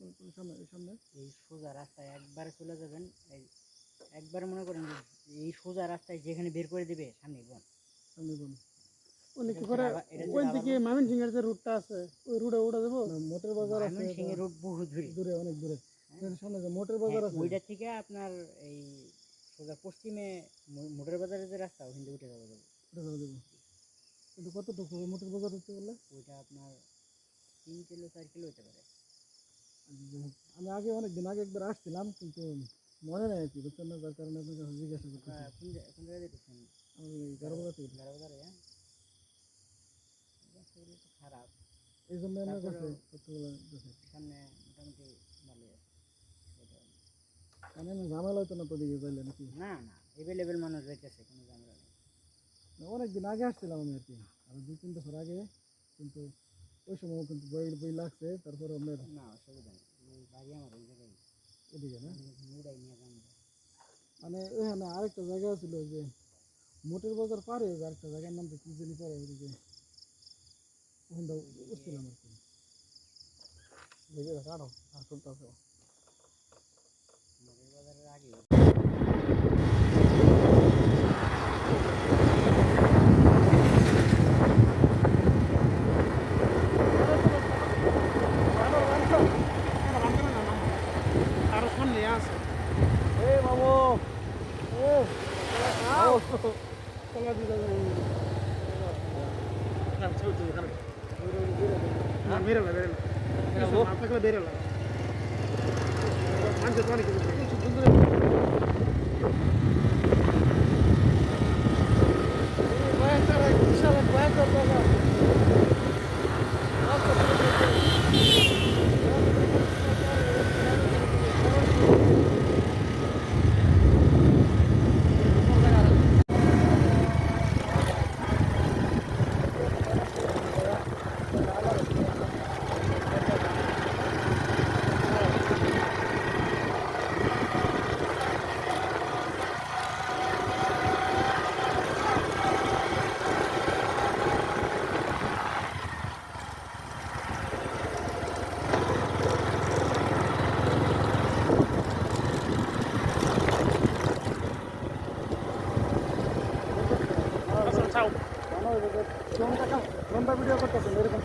ওই সামনে ওই সামনে? এই সোজা রাস্তায় একবারে চলে যাবেন এই একবারে মনে করেন যে এই সোজা রাস্তায় যেখানে বের করে দিবে সামনে বন। সামনে বন। উনি কি করে ওই দিকে মামিন সিংহের যে রুটটা আছে ওই রুটে উঠে মোটর বাজার আছে সিং এর রোড বহু দূরে। দূরে অনেক দূরে। এর সামনে যে মোটর বাজার হ্যাঁ, আছে। ওইটা থেকে আপনার এই সোজা পশ্চিমে মোটর বাজারের যে রাস্তা ওখান থেকে উঠে যাব। কিন্তু কতটুকু? হবে মোটর বাজার হতে বললে? ওইটা আপনার তিন কিলো চার কিলো হতে পারে। আমি আগে অনেক দিন আগে একবার আসছিলাম কিন্তু মনে নেই আর কি বুঝছেন না? যার কারণে আপনার কাছে জিজ্ঞাসা করতে কোন জায়গায় যেতেছেন? আমি এই থেকে। গাড়া বাজারে হ্যাঁ। খারাপ। এই জন্য আমার কাছে দেখে সামনে মোটামুটি ভালোই আছে ওইটা- মানে ঝামেলা হতো না তো দিকে যাইলে নাকি? না না এভেলেবেল মানুষ যাইতেছে কোনো ঝামেলা নেই। না, অনেক দিন আগে আসছিলাম আমি আর কি আর দুই তিন বছর আগে কিন্তু ওই সময় কিন্তু বই বই লাগছে তারপর আপনার না অসুবিধা নেই। ওই বাড়ি আমার ওই জায়গায়। এদিকে না? মুড়াই নিয়ে যাব। মানে এখানে আরেকটা জায়গা ছিল যে মোটর বাজার পারে আরেকটা জায়গার নাম তো কি জানি পরে ওদিকে ওখানটা উঠছিলাম আর কি। দেখে কাটো আর চলতেছে মোড়ের বাজারের আগে আরও সামনে আছে এই বাবু ও বেরোলো বেরোলো আপনাকে বেরোলো মানুষের তো অনেক কিছু চাও লম্বা ভিডিও করতেছেন এরকম